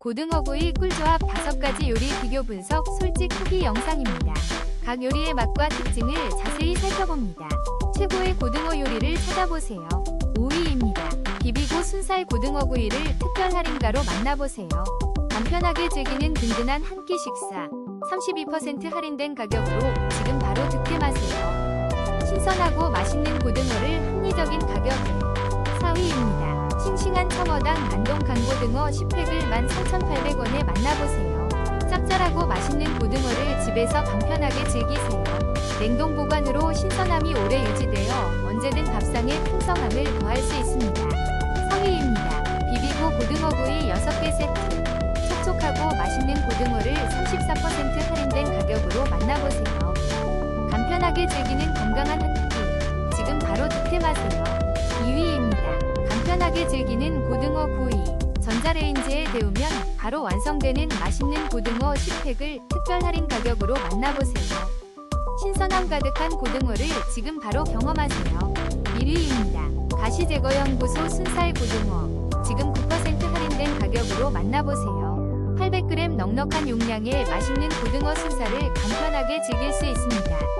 고등어구이 꿀조합 5가지 요리 비교 분석 솔직 후기 영상입니다. 각 요리의 맛과 특징을 자세히 살펴봅니다. 최고의 고등어 요리를 찾아보세요. 5위입니다. 비비고 순살 고등어구이를 특별 할인가로 만나보세요. 간편하게 즐기는 든든한 한 끼 식사. 32% 할인된 가격으로 지금 바로 득템하세요. 신선하고 맛있는 고등어를 합리적인 가격에 4위입니다. 싱싱한 청어당 안동 강고등어 10팩을 13,800원에 만나보세요. 짭짤하고 맛있는 고등어를 집에서 간편하게 즐기세요. 냉동 보관으로 신선함이 오래 유지되어 언제든 밥상에 풍성함을 더할 수 있습니다. 3위입니다. 비비고 고등어구이 6개 세트. 촉촉하고 맛있는 고등어를 34% 할인된 가격으로 만나보세요. 간편하게 즐기는 건강한 한 끼. 지금 바로 득템하세요. 2위입니다. 간편하게 즐기는 고등어 구이. 전자레인지에 데우면 바로 완성되는 맛있는 고등어 10팩을 특별 할인 가격으로 만나보세요. 신선함 가득한 고등어를 지금 바로 경험하세요. 1위입니다. 가시 제거 연구소 순살 고등어. 지금 9% 할인된 가격으로 만나보세요. 800g 넉넉한 용량의 맛있는 고등어 순살을 간편하게 즐길 수 있습니다.